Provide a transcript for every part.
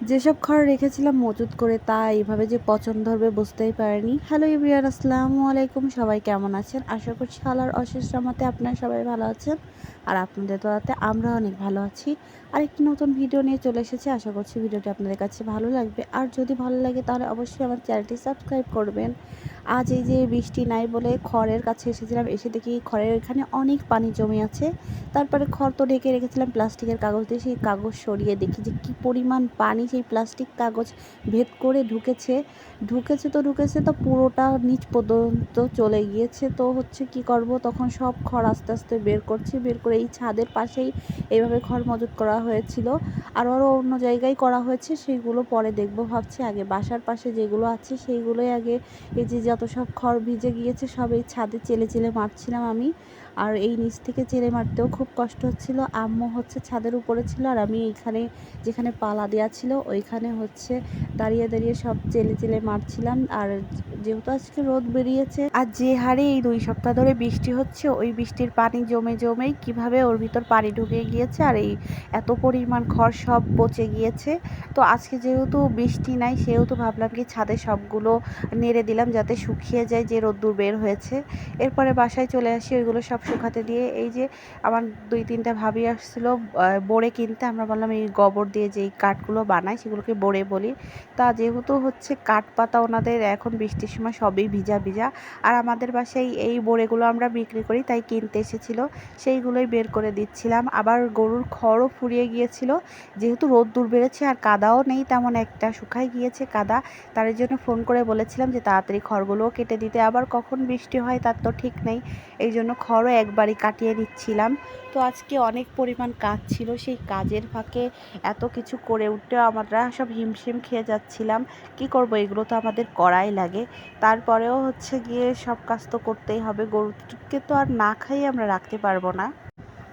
যেসব খড় রেখেছিলাম মজুত করে তা এইভাবে যে পছন্দ ধরবে বুঝতেই পারিনি। হ্যালো ইব্রিয়ান আসসালামু আলাইকুম। সবাই কেমন আছেন? আশা করছি আল্লাহর অশেষ রহমতে আপনারা সবাই ভালো আছেন আর আপনাদের দোয়াতে আমরা অনেক ভালো আছি। আর একটি নতুন ভিডিও নিয়ে চলে এসেছি। আশা করছি ভিডিওটি আপনাদের কাছে ভালো লাগবে। আর যদি ভালো লাগে তাহলে অবশ্যই আমার চ্যানেলটি সাবস্ক্রাইব করবেন। আজ এই যে বৃষ্টি নাই বলে খড়ের কাছে এসেছিলাম, এসে দেখি খড়ের এখানে অনেক পানি জমে আছে। তারপরে খড় তো ঢেকে রেখেছিলাম, প্লাস্টিকের কাগজ দিয়ে সেই কাগজ সরিয়ে দেখি যে কী পরিমাণ পানি সেই প্লাস্টিক কাগজ ভেদ করে ঢুকেছে। ঢুকেছে তো ঢুকেছে, তো পুরোটা নিচ পর্যন্ত চলে গিয়েছে। তো হচ্ছে কি করব? তখন সব খড় আস্তে আস্তে বের করছি, বের করে এই ছাদের পাশেই এইভাবে খড় মজুত করা হয়েছিল। আর আরও অন্য জায়গায় করা হয়েছে সেইগুলো পরে দেখব ভাবছি। আগে বাসার পাশে যেগুলো আছে, সেইগুলোই আগে এই যে যত সব খড় ভিজে গিয়েছে, সব এই ছাদে চেলে চেলে মারছিলাম আমি। আর এই নিচ থেকে চেলে মারতেও খুব কষ্ট হচ্ছিল। আম্মু হচ্ছে ছাদের উপরে ছিল আর আমি এইখানে যেখানে পালা দেওয়া ছিল, ওইখানে হচ্ছে দাঁড়িয়ে দাঁড়িয়ে সব চেলে চেলে মারছিলাম। আর যেহেতু আজকে রোদ বেরিয়েছে, আর যে হারে এই দুই সপ্তাহ ধরে বৃষ্টি হচ্ছে, ওই বৃষ্টির পানি জমে জমেই কীভাবে ওর ভিতর পানি ঢুকে গিয়েছে আর এই এত পরিমাণ খড় সব পচে গিয়েছে। তো আজকে যেহেতু বৃষ্টি নাই, সেহেতু ভাবলাম কি ছাদে সবগুলো নেড়ে দিলাম যাতে শুকিয়ে যায় যে রোদ্দুর বের হয়েছে। এরপরে বাসায় চলে আসি, ওইগুলো সব শুকাতে দিয়ে এই যে আমার দুই তিনটা ভাবি আসছিল বোড়ে কিনতে। আমরা বললাম এই গোবর দিয়ে যেই কাঠগুলো বানায় সেগুলোকে বোড়ে বলি। তা যেহেতু হচ্ছে কাঠ পাতা ওনাদের, এখন বৃষ্টির সময় সবই ভিজা ভিজা। আর আমাদের বাসায় এই বোড়েগুলো আমরা বিক্রি করি, তাই কিনতে এসেছিল। সেইগুলোই বের করে দিচ্ছিলাম। আবার গরুর খড়ও ফুরিয়ে গিয়েছিল। যেহেতু রোদ্দুর বেড়েছে আর কাদাও নেই, তেমন একটা শুকাই গিয়েছে কাদা। তার জন্য ফোন করে বলেছিলাম যে তাড়াতাড়ি খড়গুলোও কেটে দিতে। আবার কখন বৃষ্টি হয় তার তো ঠিক নেই। এই জন্য খড়ও একবারই কাটিয়ে দিচ্ছিলাম। তো আজকে অনেক পরিমাণ কাজ ছিল, সেই কাজের ফাঁকে এত কিছু করে উঠতেও আমরা সব হিমশিম খেয়ে যাচ্ছিলাম। কি করব, এগুলো তো আমাদের করাই লাগে। তারপরেও হচ্ছে গিয়ে সব কাজ তো করতেই হবে, গরুকে তো আর না খাইয়ে আমরা রাখতে পারব না।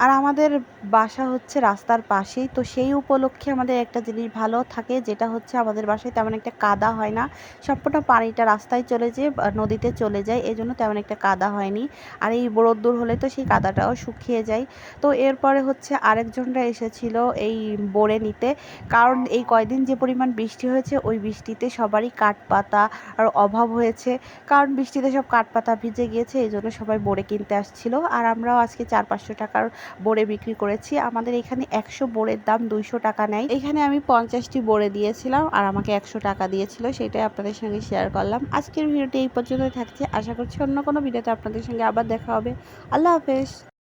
আর আমাদের বাসা হচ্ছে রাস্তার পাশেই, তো সেই উপলক্ষে আমাদের একটা জিনিস ভালো থাকে, যেটা হচ্ছে আমাদের বাসায় তেমন একটা কাদা হয় না। সবকটা পানিটা রাস্তায় চলে যেয়ে নদীতে চলে যায় এই জন্য তেমন একটা কাদা হয়নি। আর এই রোদ্দুর হলে তো সেই কাদাটাও শুকিয়ে যায়। তো এরপরে হচ্ছে আরেকজনরা এসেছিল এই বোরে নিতে। কারণ এই কয়দিন যে পরিমাণ বৃষ্টি হয়েছে, ওই বৃষ্টিতে সবারই কাঠপাতা আর অভাব হয়েছে। কারণ বৃষ্টিতে সব কাঠ পাতা ভিজে গিয়েছে এই জন্য সবাই বোরে কিনতে আসছিল। আর আমরাও আজকে চার পাঁচশো টাকার বোড়ে বিক্রি করেছি। আমাদের এখানে একশো বোরের দাম দুইশো টাকা নেয়। এখানে আমি পঞ্চাশটি বোরে দিয়েছিলাম আর আমাকে একশো টাকা দিয়েছিল, সেটাই আপনাদের সঙ্গে শেয়ার করলাম। আজকের ভিডিওটি এই পর্যন্তই থাকছে। আশা করছি অন্য কোনো ভিডিওতে আপনাদের সঙ্গে আবার দেখা হবে। আল্লাহ হাফেজ।